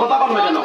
কথা বলবে কেন?